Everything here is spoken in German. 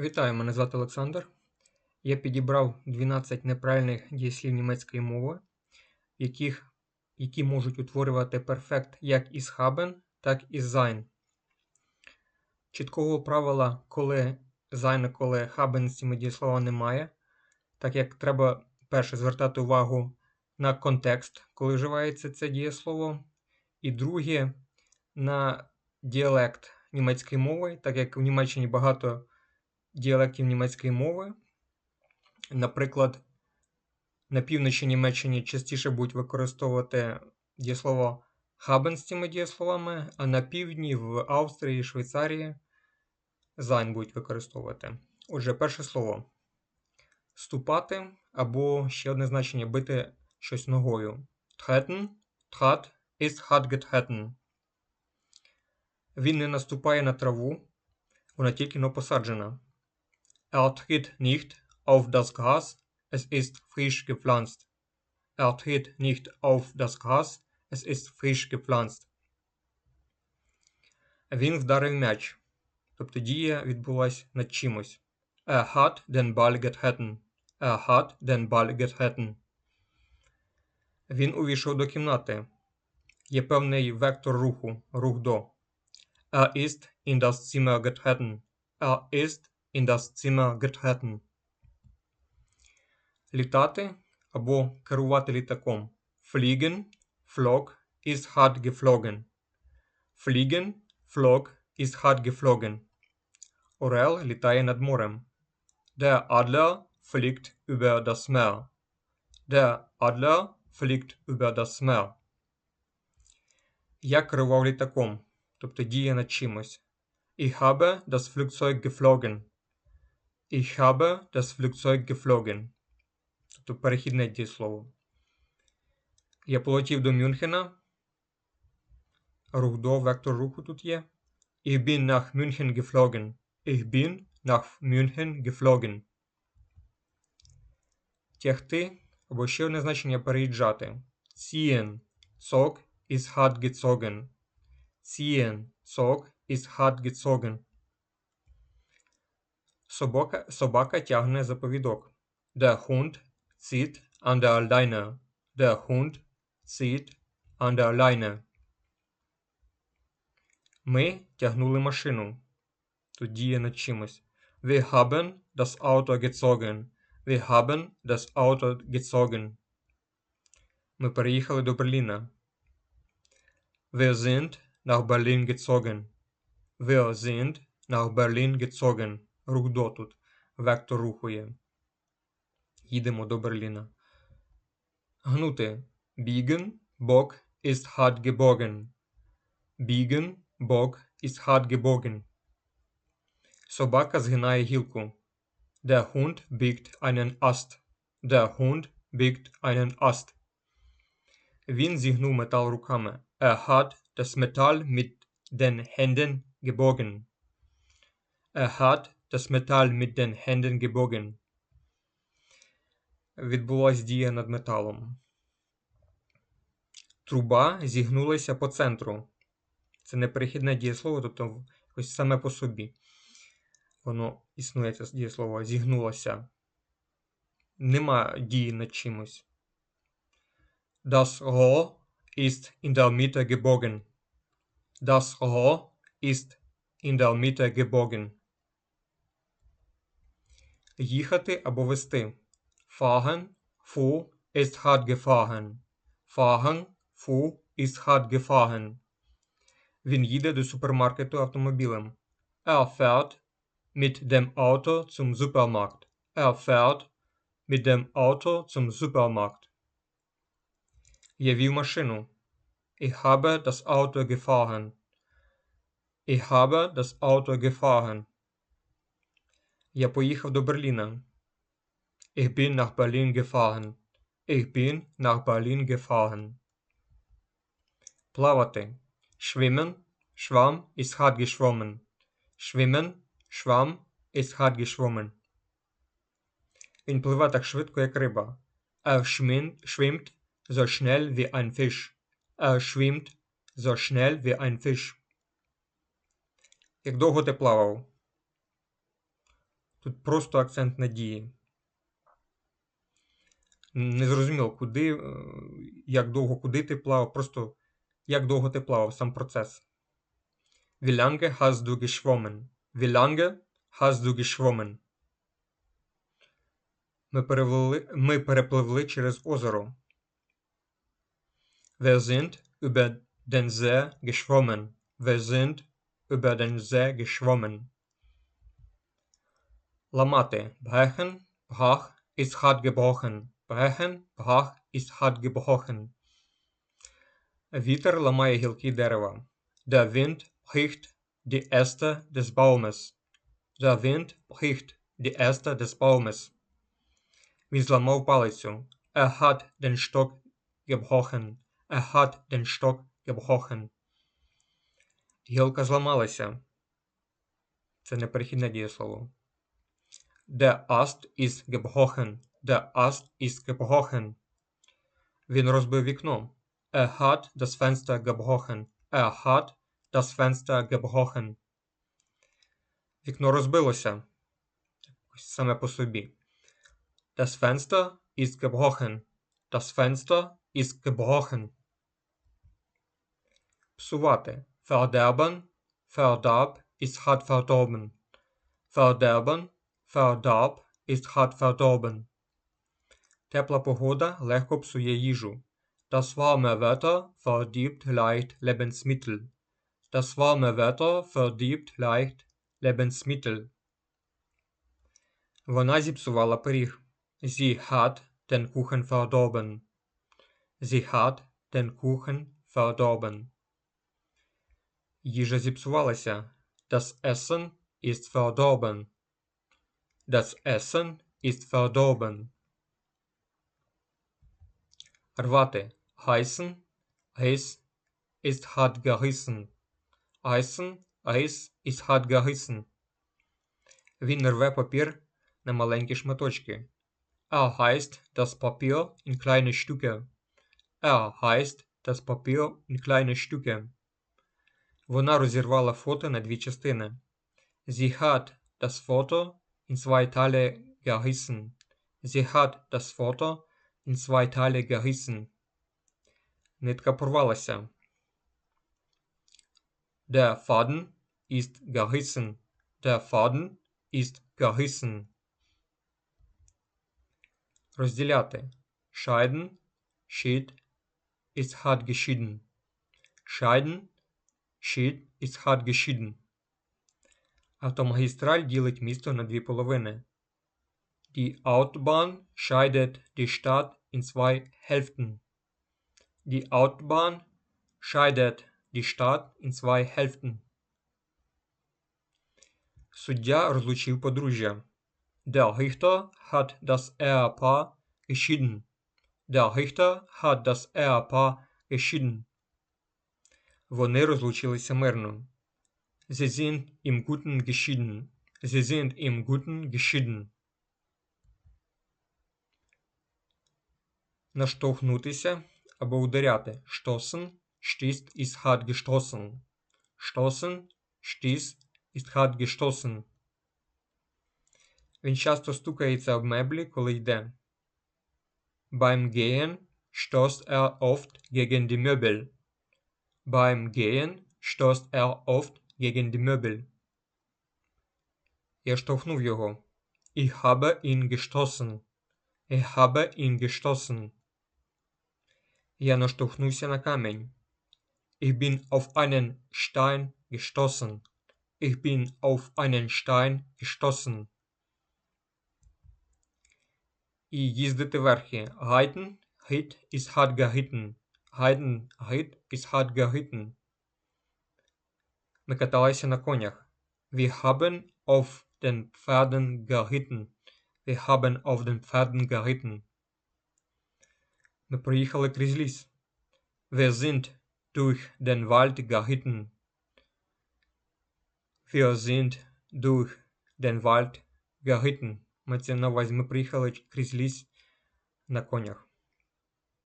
Вітаю, мене звати Олександр. Я підібрав 12 неправильних дієслів німецької мови, яких, які можуть утворювати перфект як із haben, так і sein. Чіткого правила, коли sein, коли haben з цими дієслова немає, так як треба перше звертати увагу на контекст, коли вживається це дієслово, і друге на діалект німецької мови, так як в Німеччині багато діалектів німецької мови. Наприклад, на півночі Німеччини частіше будуть використовувати дієслово haben з цими дієсловами, а на півдні в Австрії, Швейцарії sein будуть використовувати. Отже, перше слово ступати або ще одне значення бити щось ногою. Treten, trat, ist hat getreten. Він не наступає на траву, вона тільки но посаджена. Er tritt nicht auf das Gras, es ist frisch gepflanzt. Er tritt nicht auf das Gras, es ist frisch gepflanzt. Він вдарив м'яч. Тобто дія відбулась над чимось. Er hat den Ball getreten. Er hat den Ball getreten. Він увійшов до кімнати. Є певний вектор руху, рух до. Er ist in das Zimmer getreten. Er ist in das Zimmer getreten. Літати або керувати літаком. Fliegen, flog, ist hat geflogen. Fliegen, flog, ist hat geflogen. Орел літає над морем. Der Adler fliegt über das Meer. Der Adler fliegt über das Meer. Я керував літаком, тобто діє над чимось. Ich habe das Flugzeug geflogen. Ich habe das Flugzeug geflogen. Тобто перехідне дієслово. Я полетів до Мюнхена. Рух до, вектор руху тут є. Ich bin nach München geflogen. Ich bin nach München geflogen. Тягти або ще одне значення переїжджати. Ziehen. Zog ist hat gezogen. Ziehen. Zog ist hat gezogen. Собака, собака тягне за повідок. Der Hund zieht an der Leine. Der Hund zieht an der Leine. Ми тягнули машину. Тут діє над чимось. Wir haben das Auto gezogen. Wir haben das Auto gezogen. Ми переїхали до Берліна. Wir sind nach Berlin gezogen. Wir sind nach Berlin gezogen. Рух до тут. Вектор руху є. Їдемо до Берліна. Гнути. Biegen, Bock ist hart gebogen. Biegen, Bock ist hart gebogen. Собака згинає гілку. Der Hund biegt einen Ast. Der Hund biegt einen Ast. Він зігнув метал руками. Er hat das Metall mit den Händen gebogen. Er hat das Metall mit den Händen gebogen. Відбулась дія над металом. Труба зігнулася по центру. Це не перехідне дієслово, тобто ось саме по собі. Воно існує це дієслово, зігнулося. Нема дії над чимось. Das Rohr ist in der Mitte gebogen. Das Rohr ist in der Mitte gebogen. Їхати або вести. Fahren, fuhr, ist hart gefahren. Fahren, fuhr, ist hart gefahren. Він їде до супермаркету автомобілем. Er fährt mit dem Auto zum Supermarkt. Er fährt mit dem Auto zum Supermarkt. Я вів машину. Ich habe das Auto gefahren. Ich habe das Auto gefahren. Я поїхав до Берліна. Ich bin nach Berlin gefahren. Ich bin nach Berlin gefahren. Плавати. Schwimmen, schwamm, ist hart geschwommen. Schwimmen, schwamm, ist hart geschwommen. Він пливе так швидко, як риба. Er schwimmt so schnell wie ein Fisch. Er schwimmt so schnell wie ein Fisch. Як довго ти плавав? Тут просто акцент на дії. Не зрозуміло, куди, е, як довго, куди ти плавав, просто як довго ти плавав, сам процес. Wie lange hast du geschwommen? Wie lange du geschwommen? Ми перепливли, ми перепливли через озеро. Wir sind über den See geschwommen. Wir sind über den See geschwommen. Ламати. Ist hart gebrochen. Brechen, brach, ist hart gebrochen. Вітер ламає гілки дерева. Він зламав палицю. Er hat den Stock gebrochen. Er hat den Stock gebrochen. Гілка зламалася. Це неперехідне дієслово. Der Ast ist gebrochen. Der Ast ist gebrochen. Він розбив вікно. Er hat das Fenster gebrochen. Er hat das Fenster gebrochen. Вікно розбилося. Саме по собі. Das Fenster ist gebrochen. Das Fenster ist gebrochen. Псувати. Verderben. Verdarb ist hart verdorben. Verderben. Verdarb ist hart verdorben. Тепла погода легко псує їжу. Das warme Wetter verdirbt leicht Lebensmittel. Das warme Wetter verdirbt leicht Lebensmittel. Вона зіпсувала пиріг. Sie hat den Kuchen verdorben. Sie hat den Kuchen verdorben. Їжа зіпсувалася. Das Essen ist verdorben. Das Essen ist verdorben. Рвати. Heißen, Riss ist hart gerissen. Heißen, Riss ist hart gerissen. Він рве папір на маленькі шматочки. Er heißt das Papier in kleine Stücke. Er heißt das Papier in kleine Stücke. Вона розірвала фото на дві частини. Sie hat das Foto in zwei Teile gerissen. Sie hat das Foto in zwei Teile gerissen. Нитка порвалася. Der Faden ist gerissen. Der Faden ist gerissen. Розділяти. Scheiden, schied, ist hart geschieden. Scheiden, schied, ist hart geschieden. Автомагістраль ділить місто на дві половини. Die Autobahn scheidet die Stadt in zwei Hälften. Die Autobahn scheidet die Stadt in zwei Hälften. Суддя розлучив подружжя. Der Richter hat das Ehepaar geschieden. Der Richter hat das Ehepaar geschieden. Вони розлучилися мирно. Sie sind im Guten geschieden. Sie sind im Guten geschieden. Наштовхнутися або ударяти. Stoßen, stießt, ist hart gestoßen. Stoßen, stieß, ist hart gestoßen. Він часто стукається об меблі, коли йде. Beim Gehen stößt er oft gegen die Möbel. Beim Gehen stößt er oft gegen die Möbel. Я штовхнув його. Ich habe ihn gestoßen. Ich habe ihn gestoßen. Я наштовхнувся на камінь. Ich bin auf einen Stein gestoßen. Ich bin auf einen Stein gestoßen. І їздити верхи. Reiten, Ritt ist hart geritten. Reiten, Ritt ist hart geritten. Ми каталися на конях. Wir haben auf den Pferden geritten. Wir haben auf den Pferden geritten. Ми проїхали крізь ліс. Wir sind durch den Wald geritten. Wir sind durch den Wald geritten. Мається на увазі, ми приїхали крізь ліс на конях.